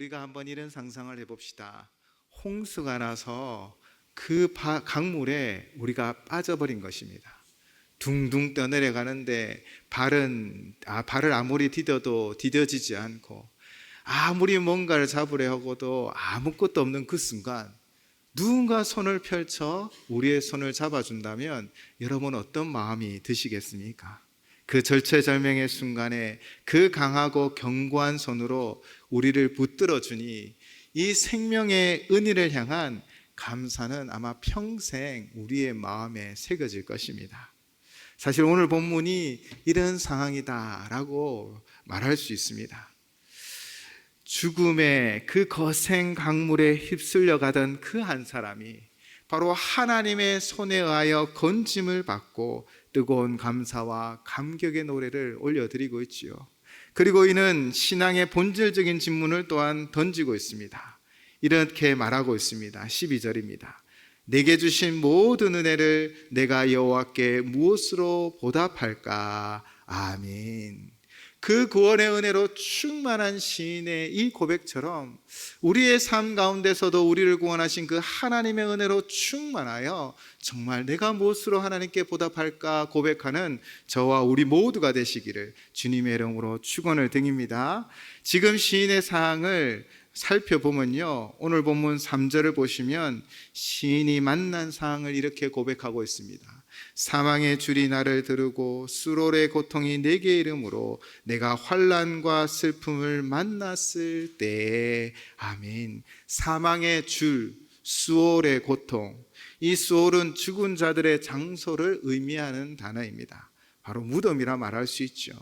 우리가 한번 이런 상상을 해봅시다. 홍수가 나서 그 바- 강물에 우리가 빠져버린 것입니다. 둥둥 떠내려가는데 발은 아, 발을 아무리 디뎌도 디뎌지지 않고 아무리 뭔가를 잡으려 하고도 아무것도 없는 그 순간 누군가 손을 펼쳐 우리의 손을 잡아준다면 여러분 어떤 마음이 드시겠습니까? 그 절체절명의 순간에 그 강하고 견고한 손으로 우리를 붙들어 주니 이 생명의 은혜를 향한 감사는 아마 평생 우리의 마음에 새겨질 것입니다. 사실 오늘 본문이 이런 상황이다라고 말할 수 있습니다. 죽음의 그 거센 강물에 휩쓸려 가던 그 한 사람이 바로 하나님의 손에 의하여 건짐을 받고 뜨거운 감사와 감격의 노래를 올려드리고 있지요. 그리고 이는 신앙의 본질적인 질문을 또한 던지고 있습니다. 이렇게 말하고 있습니다. 12절입니다. 내게 주신 모든 은혜를 내가 여호와께 무엇으로 보답할까? 아멘. 그 구원의 은혜로 충만한 시인의 이 고백처럼 우리의 삶 가운데서도 우리를 구원하신 그 하나님의 은혜로 충만하여 정말 내가 무엇으로 하나님께 보답할까 고백하는 저와 우리 모두가 되시기를 주님의 이름으로 축원을 드립니다. 지금 시인의 사항을 살펴보면요. 오늘 본문 3절을 보시면 시인이 만난 상황을 이렇게 고백하고 있습니다. 사망의 줄이 나를 드르고 수롤의 고통이 내게 이름으로 내가 환란과 슬픔을 만났을 때 아멘. 사망의 줄, 수월의 고통. 이 수월은 죽은 자들의 장소를 의미하는 단어입니다. 바로 무덤이라 말할 수 있죠.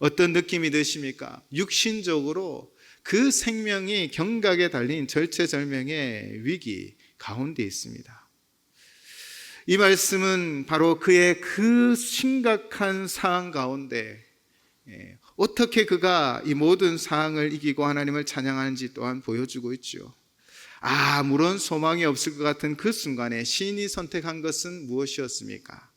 어떤 느낌이 드십니까? 육신적으로 그 생명이 경각에 달린 절체절명의 위기 가운데 있습니다. 이 말씀은 바로 그의 그 심각한 상황 가운데 예, 어떻게 그가 이 모든 상황을 이기고 하나님을 찬양하는지 또한 보여주고 있죠. 아무런 소망이 없을 것 같은 그 순간에 시인이 선택한 것은 무엇이었습니까?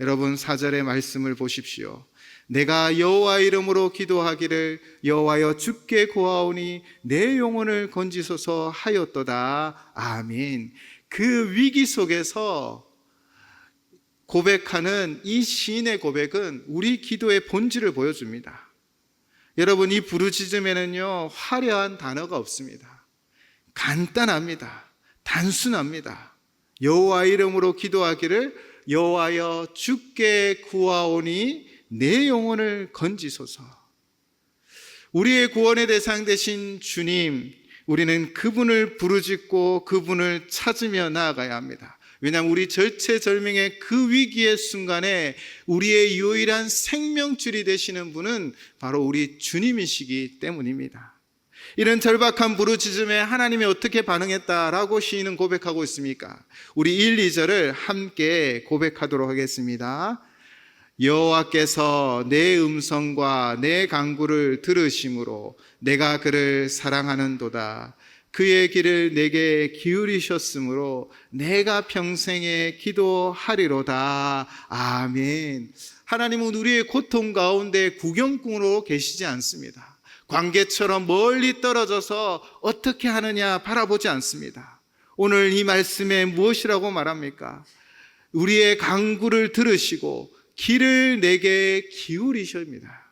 여러분 사절의 말씀을 보십시오. 내가 여호와 이름으로 기도하기를 여호와여 주께 구하오니 내 영혼을 건지소서 하였도다. 아멘. 그 위기 속에서 고백하는 이 시인의 고백은 우리 기도의 본질을 보여줍니다. 여러분 이 부르짖음에는요 화려한 단어가 없습니다. 간단합니다. 단순합니다. 여호와 이름으로 기도하기를 여호와여 주께 구하오니 내 영혼을 건지소서. 우리의 구원의 대상 되신 주님, 우리는 그분을 부르짖고 그분을 찾으며 나아가야 합니다. 왜냐하면 우리 절체절명의 그 위기의 순간에 우리의 유일한 생명줄이 되시는 분은 바로 우리 주님이시기 때문입니다. 이런 절박한 부르짖음에 하나님이 어떻게 반응했다라고 시인은 고백하고 있습니까? 우리 1, 2절을 함께 고백하도록 하겠습니다. 여호와께서 내 음성과 내 간구를 들으심으로 내가 그를 사랑하는도다. 그의 길을 내게 기울이셨으므로 내가 평생에 기도하리로다. 아멘. 하나님은 우리의 고통 가운데 구경꾼으로 계시지 않습니다. 관계처럼 멀리 떨어져서 어떻게 하느냐 바라보지 않습니다. 오늘 이 말씀에 무엇이라고 말합니까? 우리의 강구를 들으시고 길을 내게 기울이십니다.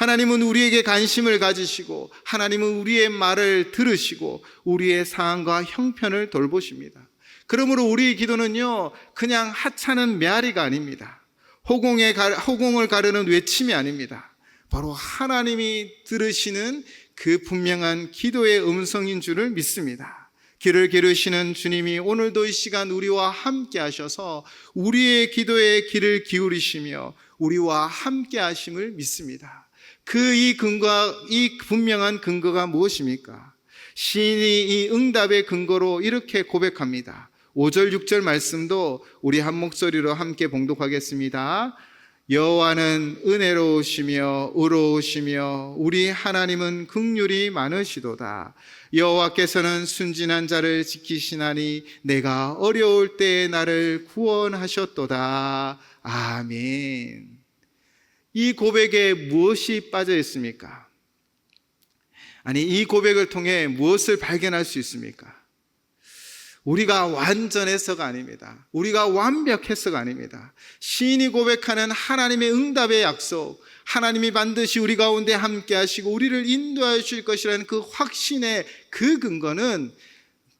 하나님은 우리에게 관심을 가지시고 하나님은 우리의 말을 들으시고 우리의 상황과 형편을 돌보십니다. 그러므로 우리의 기도는요 그냥 하찮은 메아리가 아닙니다. 호공에 가, 호공을 가르는 외침이 아닙니다. 바로 하나님이 들으시는 그 분명한 기도의 음성인 줄을 믿습니다. 길을 기르시는 주님이 오늘도 이 시간 우리와 함께 하셔서 우리의 기도에 길을 기울이시며 우리와 함께 하심을 믿습니다. 그 이 근거, 이 분명한 근거가 무엇입니까? 시인이 이 응답의 근거로 이렇게 고백합니다. 5절, 6절 말씀도 우리 한 목소리로 함께 봉독하겠습니다. 여호와는 은혜로우시며 의로우시며 우리 하나님은 극률이 많으시도다. 여호와께서는 순진한 자를 지키시나니 내가 어려울 때 나를 구원하셨도다. 아멘. 이 고백에 무엇이 빠져 있습니까? 아니, 이 고백을 통해 무엇을 발견할 수 있습니까? 우리가 완전해서가 아닙니다. 우리가 완벽해서가 아닙니다. 시인이 고백하는 하나님의 응답의 약속, 하나님이 반드시 우리 가운데 함께 하시고 우리를 인도하여 주실 것이라는 그 확신의 그 근거는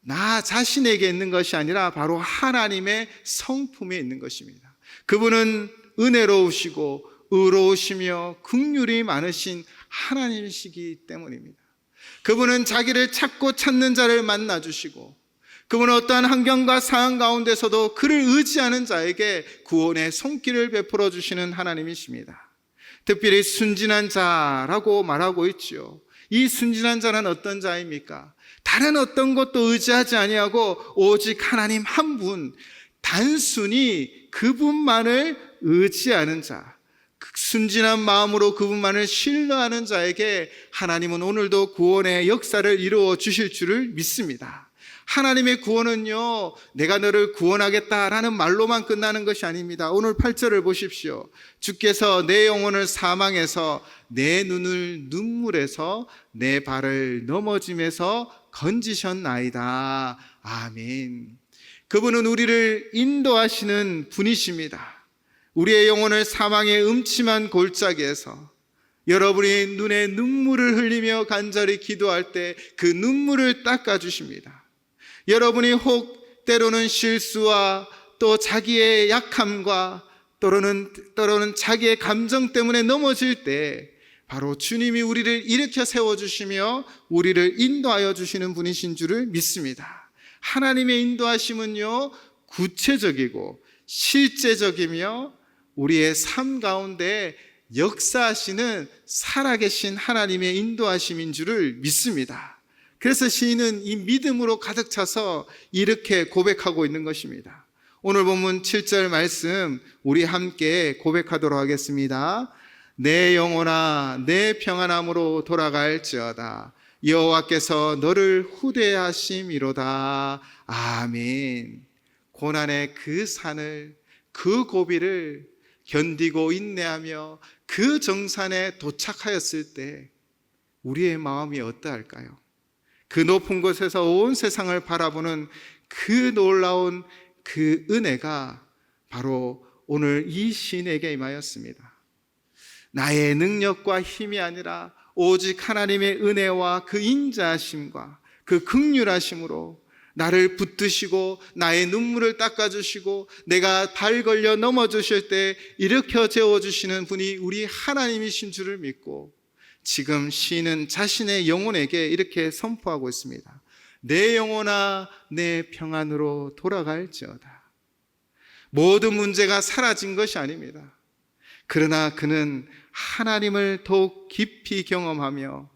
나 자신에게 있는 것이 아니라 바로 하나님의 성품에 있는 것입니다. 그분은 은혜로우시고 의로우시며 긍휼이 많으신 하나님이시기 때문입니다. 그분은 자기를 찾고 찾는 자를 만나 주시고 그분은 어떠한 환경과 상황 가운데서도 그를 의지하는 자에게 구원의 손길을 베풀어 주시는 하나님이십니다. 특별히 순진한 자라고 말하고 있지요. 이 순진한 자는 어떤 자입니까? 다른 어떤 것도 의지하지 아니하고 오직 하나님 한 분, 단순히 그분만을 의지하는 자. 순진한 마음으로 그분만을 신뢰하는 자에게 하나님은 오늘도 구원의 역사를 이루어 주실 줄을 믿습니다. 하나님의 구원은요, 내가 너를 구원하겠다라는 말로만 끝나는 것이 아닙니다. 오늘 8절을 보십시오. 주께서 내 영혼을 사망해서 내 눈을 눈물에서 내 발을 넘어짐에서 건지셨나이다. 아멘. 그분은 우리를 인도하시는 분이십니다. 우리의 영혼을 사망의 음침한 골짜기에서 여러분이 눈에 눈물을 흘리며 간절히 기도할 때 그 눈물을 닦아주십니다. 여러분이 혹 때로는 실수와 또 자기의 약함과 때로는, 때로는 자기의 감정 때문에 넘어질 때 바로 주님이 우리를 일으켜 세워주시며 우리를 인도하여 주시는 분이신 줄을 믿습니다. 하나님의 인도하심은요, 구체적이고 실제적이며 우리의 삶 가운데 역사하시는 살아계신 하나님의 인도하심인 줄을 믿습니다. 그래서 시인은 이 믿음으로 가득 차서 이렇게 고백하고 있는 것입니다. 오늘 본문 7절 말씀 우리 함께 고백하도록 하겠습니다. 내 영혼아 내 평안함으로 돌아갈지어다 여호와께서 너를 후대하심이로다 아멘 고난의 그 산을 그 고비를 견디고 인내하며 그 정산에 도착하였을 때 우리의 마음이 어떠할까요? 그 높은 곳에서 온 세상을 바라보는 그 놀라운 그 은혜가 바로 오늘 이 시인에게 임하였습니다. 나의 능력과 힘이 아니라 오직 하나님의 은혜와 그 인자하심과 그 극률하심으로 나를 붙드시고 나의 눈물을 닦아주시고 내가 발 걸려 넘어주실 때 일으켜 재워주시는 분이 우리 하나님이신 줄을 믿고 지금 시인은 자신의 영혼에게 이렇게 선포하고 있습니다. 내 영혼아 내 평안으로 돌아갈지어다. 모든 문제가 사라진 것이 아닙니다. 그러나 그는 하나님을 더욱 깊이 경험하며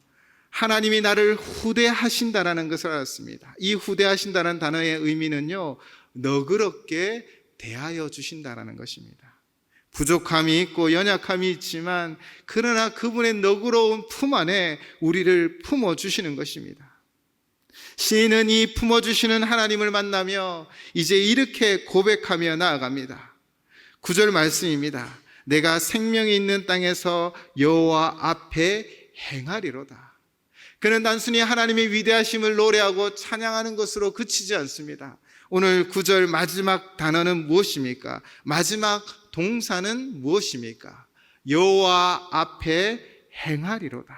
하나님이 나를 후대하신다라는 것을 알았습니다. 이 후대하신다는 단어의 의미는요, 너그럽게 대하여 주신다라는 것입니다. 부족함이 있고 연약함이 있지만 그러나 그분의 너그러운 품 안에 우리를 품어 주시는 것입니다. 시인은 이 품어 주시는 하나님을 만나며 이제 이렇게 고백하며 나아갑니다. 구절 말씀입니다. 내가 생명이 있는 땅에서 여호와 앞에 행하리로다. 그는 단순히 하나님의 위대하심을 노래하고 찬양하는 것으로 그치지 않습니다. 오늘 구절 마지막 단어는 무엇입니까? 마지막 동사는 무엇입니까? 여호와 앞에 행하리로다.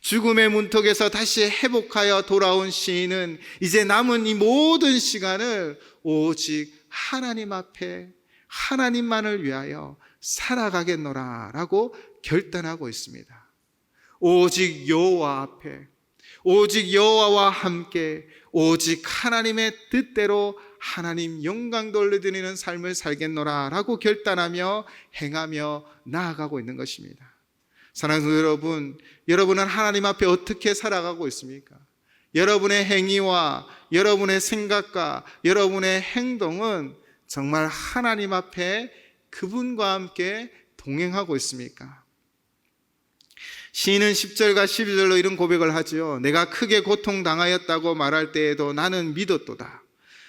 죽음의 문턱에서 다시 회복하여 돌아온 시인은 이제 남은 이 모든 시간을 오직 하나님 앞에 하나님만을 위하여 살아가겠노라라고 결단하고 있습니다. 오직 여호와 앞에 오직 여호와와 함께 오직 하나님의 뜻대로 하나님 영광 돌려드리는 삶을 살겠노라라고 결단하며 행하며 나아가고 있는 것입니다. 사랑하는 여러분, 여러분은 하나님 앞에 어떻게 살아가고 있습니까? 여러분의 행위와 여러분의 생각과 여러분의 행동은 정말 하나님 앞에 그분과 함께 동행하고 있습니까? 시인은 10절과 12절로 이런 고백을 하지요. 내가 크게 고통당하였다고 말할 때에도 나는 믿었도다.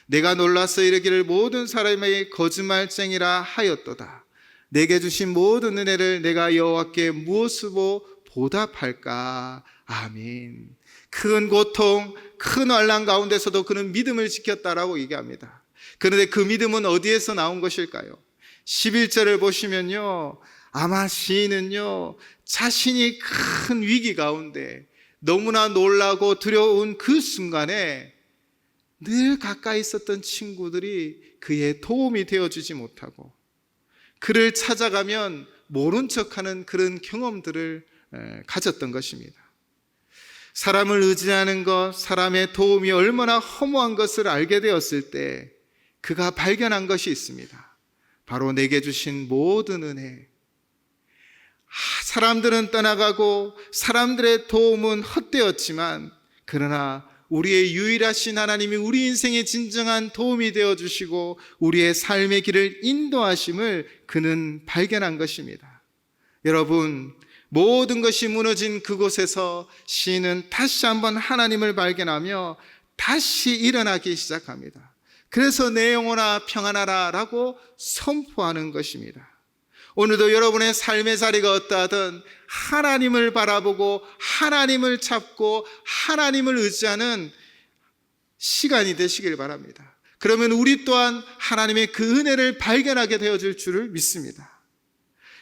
내가 놀라서 이르기를 모든 사람의 거짓말쟁이라 하였도다. 내게 주신 모든 은혜를 내가 여호와께 무엇으로 보답할까? 아멘. 큰 고통, 큰 환란 가운데서도 그는 믿음을 지켰다라고 얘기합니다. 그런데 그 믿음은 어디에서 나온 것일까요? 11절을 보시면요. 아마 시인은요. 자신이 큰 위기 가운데 너무나 놀라고 두려운 그 순간에 늘 가까이 있었던 친구들이 그의 도움이 되어주지 못하고 그를 찾아가면 모른 척하는 그런 경험들을 에, 가졌던 것입니다. 사람을 의지하는 것, 사람의 도움이 얼마나 허무한 것을 알게 되었을 때 그가 발견한 것이 있습니다. 바로 내게 주신 모든 은혜. 아, 사람들은 떠나가고 사람들의 도움은 헛되었지만 그러나 우리의 유일하신 하나님이 우리 인생의 진정한 도움이 되어 주시고 우리의 삶의 길을 인도하심을 그는 발견한 것입니다. 여러분, 모든 것이 무너진 그곳에서 시인은 다시 한번 하나님을 발견하며 다시 일어나기 시작합니다. 그래서 내 영혼아 평안하라 라고 선포하는 것입니다. 오늘도 여러분의 삶의 자리가 어떠하든 하나님을 바라보고 하나님을 찾고 하나님을 의지하는 시간이 되시길 바랍니다. 그러면 우리 또한 하나님의 그 은혜를 발견하게 되어질 줄을 믿습니다.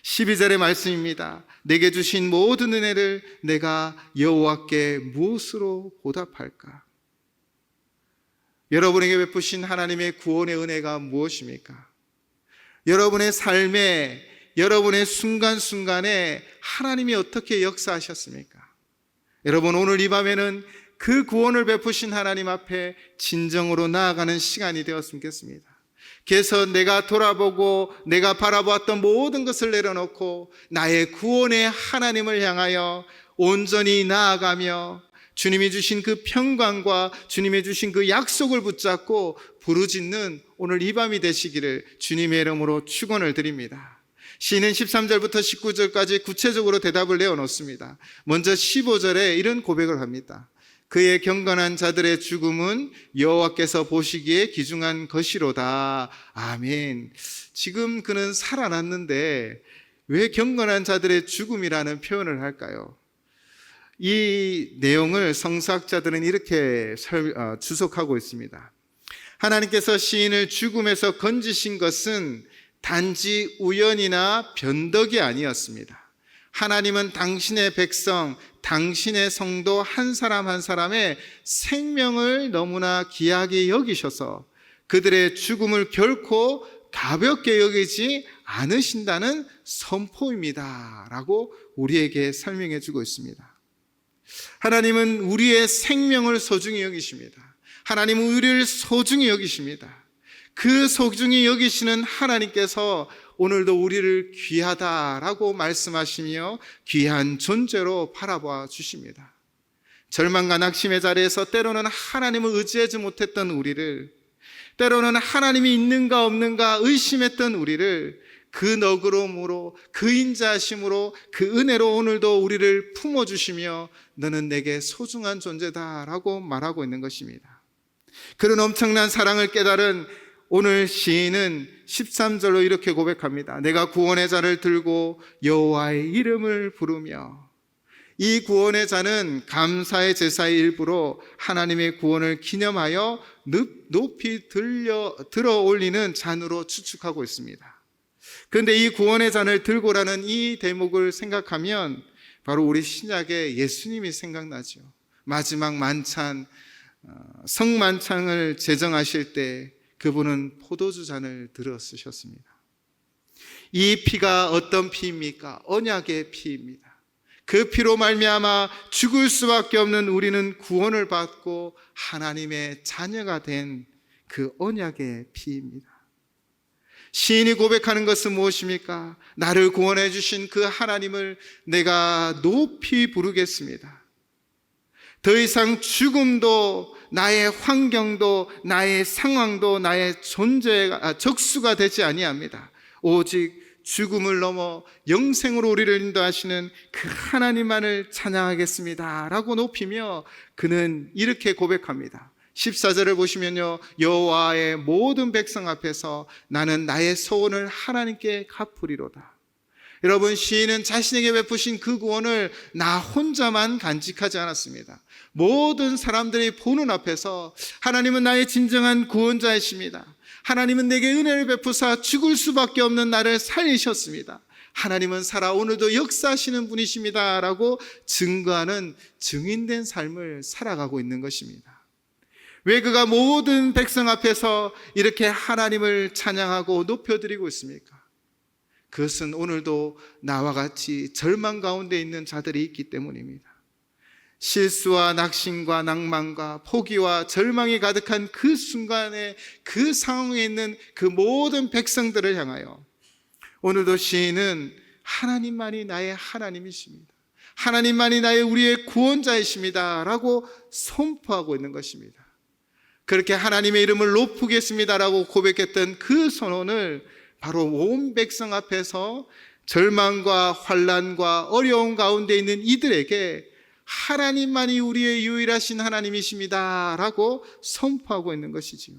12절의 말씀입니다. 내게 주신 모든 은혜를 내가 여호와께 무엇으로 보답할까? 여러분에게 베푸신 하나님의 구원의 은혜가 무엇입니까? 여러분의 삶에 여러분의 순간순간에 하나님이 어떻게 역사하셨습니까? 여러분 오늘 이 밤에는 그 구원을 베푸신 하나님 앞에 진정으로 나아가는 시간이 되었으면 좋겠습니다. 그래서 내가 돌아보고 내가 바라보았던 모든 것을 내려놓고 나의 구원의 하나님을 향하여 온전히 나아가며 주님이 주신 그 평강과 주님이 주신 그 약속을 붙잡고 부르짖는 오늘 이 밤이 되시기를 주님의 이름으로 축원을 드립니다. 시는 13절부터 19절까지 구체적으로 대답을 내어 놓습니다. 먼저 15절에 이런 고백을 합니다. 그의 경건한 자들의 죽음은 여호와께서 보시기에 기중한 것이로다. 아멘. 지금 그는 살아났는데 왜 경건한 자들의 죽음이라는 표현을 할까요? 이 내용을 성사학자들은 이렇게 설, 어, 주석하고 있습니다. 하나님께서 시인을 죽음에서 건지신 것은 단지 우연이나 변덕이 아니었습니다. 하나님은 당신의 백성, 당신의 성도 한 사람 한 사람의 생명을 너무나 귀하게 여기셔서 그들의 죽음을 결코 가볍게 여기지 않으신다는 선포입니다. 라고 우리에게 설명해 주고 있습니다. 하나님은 우리의 생명을 소중히 여기십니다. 하나님은 우리를 소중히 여기십니다. 그 소중히 여기시는 하나님께서 오늘도 우리를 귀하다라고 말씀하시며 귀한 존재로 바라봐 주십니다. 절망과 낙심의 자리에서 때로는 하나님을 의지하지 못했던 우리를 때로는 하나님이 있는가 없는가 의심했던 우리를 그 너그러움으로 그 인자심으로 그 은혜로 오늘도 우리를 품어 주시며 너는 내게 소중한 존재다라고 말하고 있는 것입니다. 그런 엄청난 사랑을 깨달은 오늘 시인은 13절로 이렇게 고백합니다. 내가 구원의 자를 들고 여호와의 이름을 부르며 이 구원의 자는 감사의 제사의 일부로 하나님의 구원을 기념하여 높이 들려 들어 올리는 잔으로 추측하고 있습니다. 그런데 이 구원의 잔을 들고라는 이 대목을 생각하면 바로 우리 신약의 예수님이 생각나죠. 마지막 만찬 어, 성만찬을 제정하실 때 그분은 포도주 잔을 들어 쓰셨습니다. 이 피가 어떤 피입니까? 언약의 피입니다. 그 피로 말미암아 죽을 수밖에 없는 우리는 구원을 받고 하나님의 자녀가 된 그 언약의 피입니다. 시인이 고백하는 것은 무엇입니까? 나를 구원해 주신 그 하나님을 내가 높이 부르겠습니다. 더 이상 죽음도 나의 환경도 나의 상황도 나의 존재가 아, 적수가 되지 아니합니다. 오직 죽음을 넘어 영생으로 우리를 인도하시는 그 하나님만을 찬양하겠습니다 라고 높이며 그는 이렇게 고백합니다. 14절을 보시면요. 여호와의 모든 백성 앞에서 나는 나의 소원을 하나님께 갚으리로다. 여러분 시인은 자신에게 베푸신 그 구원을 나 혼자만 간직하지 않았습니다. 모든 사람들이 보는 앞에서 하나님은 나의 진정한 구원자이십니다. 하나님은 내게 은혜를 베푸사 죽을 수밖에 없는 나를 살리셨습니다. 하나님은 살아 오늘도 역사하시는 분이십니다 라고 증거하는 증인된 삶을 살아가고 있는 것입니다. 왜 그가 모든 백성 앞에서 이렇게 하나님을 찬양하고 높여드리고 있습니까? 그것은 오늘도 나와 같이 절망 가운데 있는 자들이 있기 때문입니다. 실수와 낙심과 낭만과 포기와 절망이 가득한 그 순간에 그 상황에 있는 그 모든 백성들을 향하여 오늘도 시인은 하나님만이 나의 하나님이십니다. 하나님만이 나의 우리의 구원자이십니다. 라고 선포하고 있는 것입니다. 그렇게 하나님의 이름을 높이겠습니다라고 고백했던 그 선언을 바로 온 백성 앞에서 절망과 환란과 어려운 가운데 있는 이들에게 하나님만이 우리의 유일하신 하나님이십니다라고 선포하고 있는 것이지요.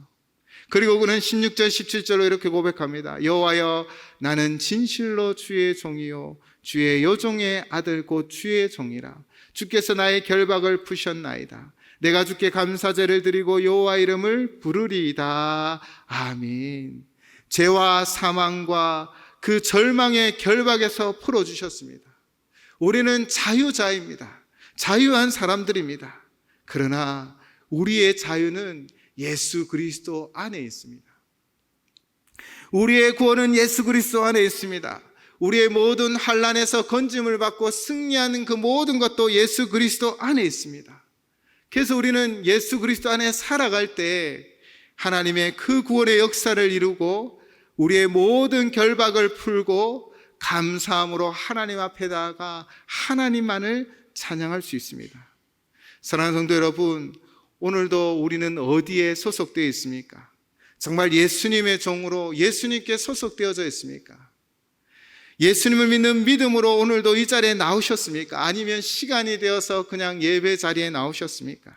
그리고 그는 16절 17절로 이렇게 고백합니다. 여호와여 나는 진실로 주의 종이요 주의 여종의 아들 곧 주의 종이라 주께서 나의 결박을 푸셨나이다. 내가 주께 감사제를 드리고 여호와 이름을 부르리이다. 아멘. 죄와 사망과 그 절망의 결박에서 풀어 주셨습니다. 우리는 자유자입니다. 자유한 사람들입니다. 그러나 우리의 자유는 예수 그리스도 안에 있습니다. 우리의 구원은 예수 그리스도 안에 있습니다. 우리의 모든 환란에서 건짐을 받고 승리하는 그 모든 것도 예수 그리스도 안에 있습니다. 그래서 우리는 예수 그리스도 안에 살아갈 때 하나님의 그 구원의 역사를 이루고 우리의 모든 결박을 풀고 감사함으로 하나님 앞에다가 하나님만을 찬양할 수 있습니다. 사랑하는 성도 여러분, 오늘도 우리는 어디에 소속되어 있습니까? 정말 예수님의 종으로 예수님께 소속되어져 있습니까? 예수님을 믿는 믿음으로 오늘도 이 자리에 나오셨습니까? 아니면 시간이 되어서 그냥 예배 자리에 나오셨습니까?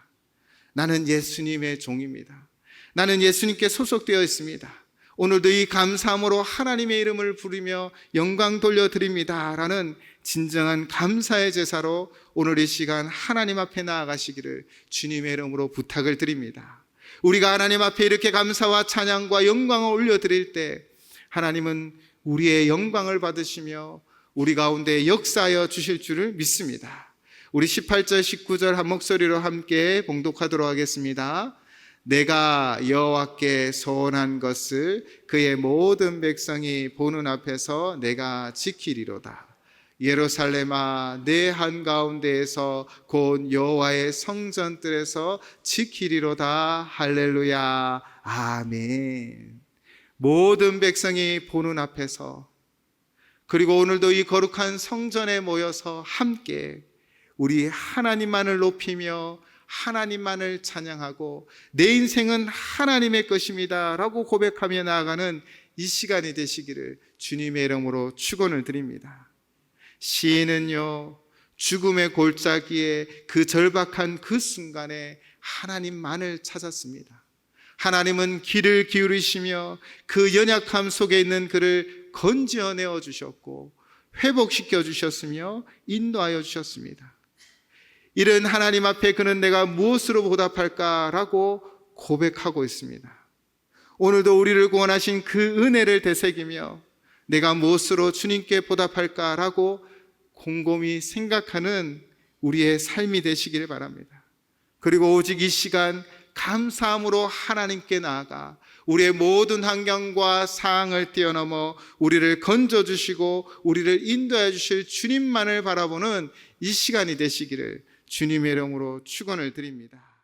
나는 예수님의 종입니다. 나는 예수님께 소속되어 있습니다. 오늘도 이 감사함으로 하나님의 이름을 부르며 영광 돌려드립니다. 라는 진정한 감사의 제사로 오늘 이 시간 하나님 앞에 나아가시기를 주님의 이름으로 부탁을 드립니다. 우리가 하나님 앞에 이렇게 감사와 찬양과 영광을 올려드릴 때 하나님은 우리의 영광을 받으시며 우리 가운데 역사하여 주실 줄을 믿습니다. 우리 18절, 19절 한 목소리로 함께 봉독하도록 하겠습니다. 내가 여호와께 소원한 것을 그의 모든 백성이 보는 앞에서 내가 지키리로다. 예루살렘아 내 한가운데에서 곧 여호와의 성전들에서 지키리로다. 할렐루야. 아멘. 모든 백성이 보는 앞에서 그리고 오늘도 이 거룩한 성전에 모여서 함께 우리 하나님만을 높이며 하나님만을 찬양하고 내 인생은 하나님의 것입니다 라고 고백하며 나아가는 이 시간이 되시기를 주님의 이름으로 축원을 드립니다 시인은요, 죽음의 골짜기에 그 절박한 그 순간에 하나님만을 찾았습니다. 하나님은 귀를 기울이시며 그 연약함 속에 있는 그를 건지어내어 주셨고 회복시켜 주셨으며 인도하여 주셨습니다. 이런 하나님 앞에 그는 내가 무엇으로 보답할까라고 고백하고 있습니다. 오늘도 우리를 구원하신 그 은혜를 되새기며 내가 무엇으로 주님께 보답할까라고 곰곰이 생각하는 우리의 삶이 되시기를 바랍니다. 그리고 오직 이 시간 감사함으로 하나님께 나아가 우리의 모든 환경과 상황을 뛰어넘어 우리를 건져주시고 우리를 인도해 주실 주님만을 바라보는 이 시간이 되시기를 주님의 이름으로 축원을 드립니다.